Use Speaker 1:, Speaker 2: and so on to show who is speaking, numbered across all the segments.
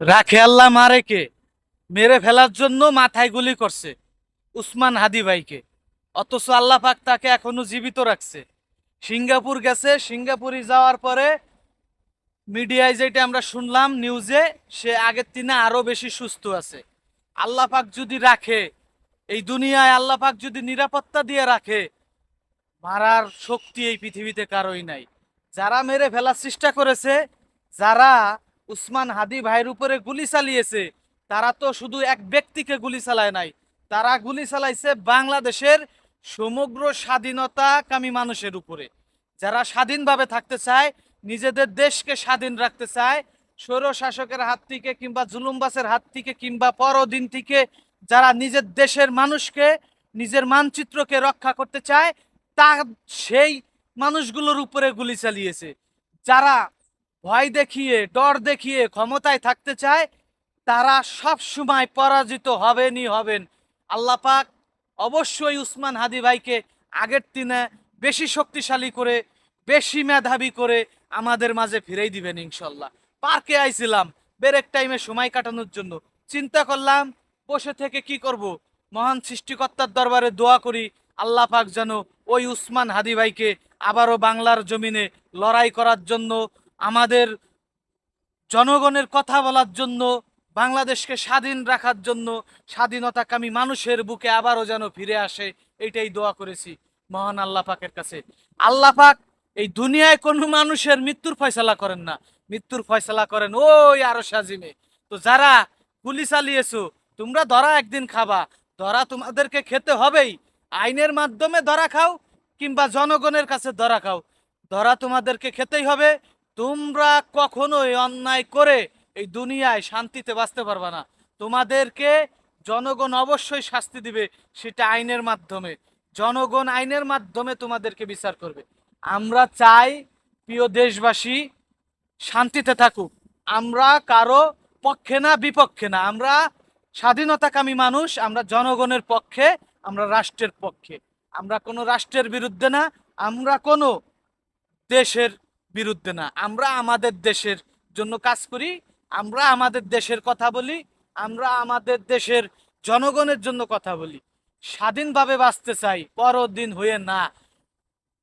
Speaker 1: রাখে আল্লাহ মারে কে মেরে ফেলার জন্য মাথায় গুলি করছে উসমান হাদি ভাইকে। অথচ আল্লাহ পাক তাকে এখনও জীবিত রাখছে। সিঙ্গাপুর গেছে, সিঙ্গাপুরে যাওয়ার পরে মিডিয়ায় যেটা আমরা শুনলাম নিউজে, সে আগের দিনে আরও বেশি সুস্থ আছে। আল্লাহ যদি রাখে, এই দুনিয়ায় আল্লাহ পাক যদি নিরাপত্তা দিয়ে রাখে, মারার শক্তি এই পৃথিবীতে কারোই নাই। যারা মেরে ফেলার চেষ্টা করেছে, যারা উসমান হাদি ভাইয়ের উপরে গুলি চালিয়েছে। তারা তো শুধু এক ব্যক্তিকে গুলি চালায় নাই, তারা গুলি চালাইছে বাংলাদেশের সমগ্র স্বাধীনতাকামী মানুষের উপরে। যারা স্বাধীনভাবে থাকতে চায়, নিজেদের দেশকে স্বাধীন রাখতে চায় স্বৈর শাসকের হাত থেকে কিংবা জুলুমবাসের হাত থেকে কিংবা পরদিন থেকে যারা নিজের দেশের মানুষকে, নিজের মানচিত্রকে রক্ষা করতে চায় তা সেই মানুষগুলোর উপরে গুলি চালিয়েছে। যারা ভয় দেখিয়ে, ডর দেখিয়ে ক্ষমতায় থাকতে চায়, তারা সব সময় পরাজিত হবেনই হবেন। আল্লাহ পাক অবশ্যই উসমান হাদি ভাইকে আগের দিনে বেশি শক্তিশালী করে, বেশি মেধাবী করে আমাদের মাঝে ফিরেই দিবেন ইনশাল্লাহ। পার্কে আইছিলাম, ব্রেক টাইমে সময় কাটানোর জন্য। চিন্তা করলাম, বসে থেকে কি করব? মহান সৃষ্টিকর্তার দরবারে দোয়া করি, আল্লাহ পাক যেন ওই উসমান হাদি ভাইকে আবারও বাংলার জমিনে লড়াই করার জন্য আমাদের জনগণের কথা বলার জন্য, বাংলাদেশকে স্বাধীন রাখার জন্য, স্বাধীনতাকামী মানুষের বুকে আবারও যেন ফিরে আসে, এটাই দোয়া করেছি মহান আল্লাহ পাকের কাছে। আল্লাহ পাক এই দুনিয়ায় কোনো মানুষের মৃত্যুর ফয়সালা করেন না। মৃত্যুর ফয়সালা করেন ওই আরও সাজিমে। তো যারা গুলি চালিয়েছো, তোমরা ধরা একদিন খাবা। ধরা তোমাদেরকে খেতে হবেই। আইনের মাধ্যমে ধরা খাও কিংবা জনগণের কাছে ধরা খাও। ধরা তোমাদেরকে খেতেই হবে। তোমরা কখনোই অন্যায় করে এই দুনিয়ায় শান্তিতে বাঁচতে পারবে না। তোমাদেরকে জনগণ অবশ্যই শাস্তি দিবে সেটা আইনের মাধ্যমে। জনগণ আইনের মাধ্যমে তোমাদেরকে বিচার করবে। আমরা চাই প্রিয় দেশবাসী, শান্তিতে থাকুক। আমরা কারও পক্ষে না, বিপক্ষে না। আমরা স্বাধীনতাকামী মানুষ, আমরা জনগণের পক্ষে, আমরা রাষ্ট্রের পক্ষে। আমরা কোনো রাষ্ট্রের বিরুদ্ধে না, আমরা কোনো দেশের বিরুদ্ধে না। আমরা আমাদের দেশের জন্য কাজ করি, আমরা আমাদের দেশের কথা বলি, আমরা আমাদের দেশের জনগণের জন্য কথা বলি। স্বাধীনভাবে বাঁচতে চাই, পরদিন হয়ে না।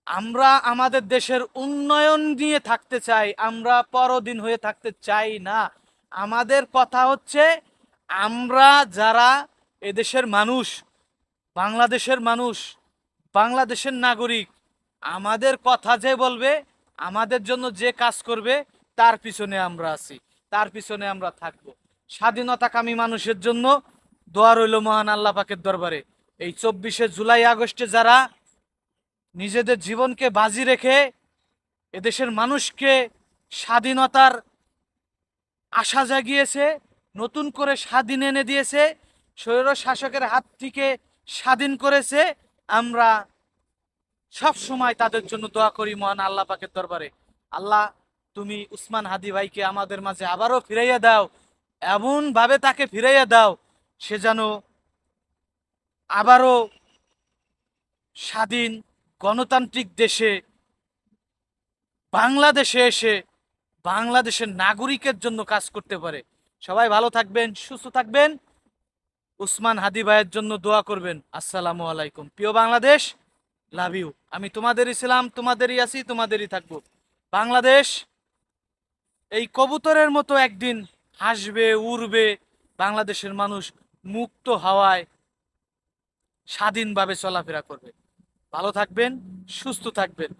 Speaker 1: আমরা আমাদের দেশের উন্নয়ন নিয়ে থাকতে চাই, আমরা পরদিন হয়ে থাকতে চাই না। আমাদের কথা হচ্ছে, আমরা যারা এদেশের মানুষ, বাংলাদেশের মানুষ, বাংলাদেশের নাগরিক, আমাদের কথা যে বলবে আমাদের জন্য যে কাজ করবে, তার পিছনে আমরা আছি, তার পিছনে আমরা থাকব। স্বাধীনতাকামী মানুষের জন্য দোয়া রইল মহান আল্লাহ পাকের দরবারে। এই চব্বিশে জুলাই, আগস্টে যারা নিজেদের জীবনকে বাজি রেখে এদেশের মানুষকে স্বাধীনতার আশা জাগিয়েছে, নতুন করে স্বাধীন এনে দিয়েছে স্বৈর শাসকের হাত থেকে স্বাধীন করেছে, আমরা সব সময় তাদের জন্য দোয়া করি মহান আল্লাহ পাকের দরবারে। আল্লাহ, তুমি উসমান হাদি ভাইকে আমাদের মাঝে আবারও ফিরাইয়া দাও। এমন ভাবে তাকে ফিরাইয়া দাও, সে যেন আবারও স্বাধীন গণতান্ত্রিক দেশে, বাংলাদেশে এসে বাংলাদেশের নাগরিকের জন্য কাজ করতে পারে। সবাই ভালো থাকবেন, সুস্থ থাকবেন। উসমান হাদি ভাইয়ের জন্য দোয়া করবেন। আসসালামু আলাইকুম। প্রিয় বাংলাদেশ লাভ ইউ আমি তোমাদেরই ছিলাম, তোমাদেরই আছি, তোমাদেরই থাকব। বাংলাদেশ এই কবুতরের মতো একদিন হাসবে, উড়বে, বাংলাদেশের মানুষ মুক্ত হাওয়ায় স্বাধীনভাবে চলাফেরা করবে। ভালো থাকবেন, সুস্থ থাকবেন।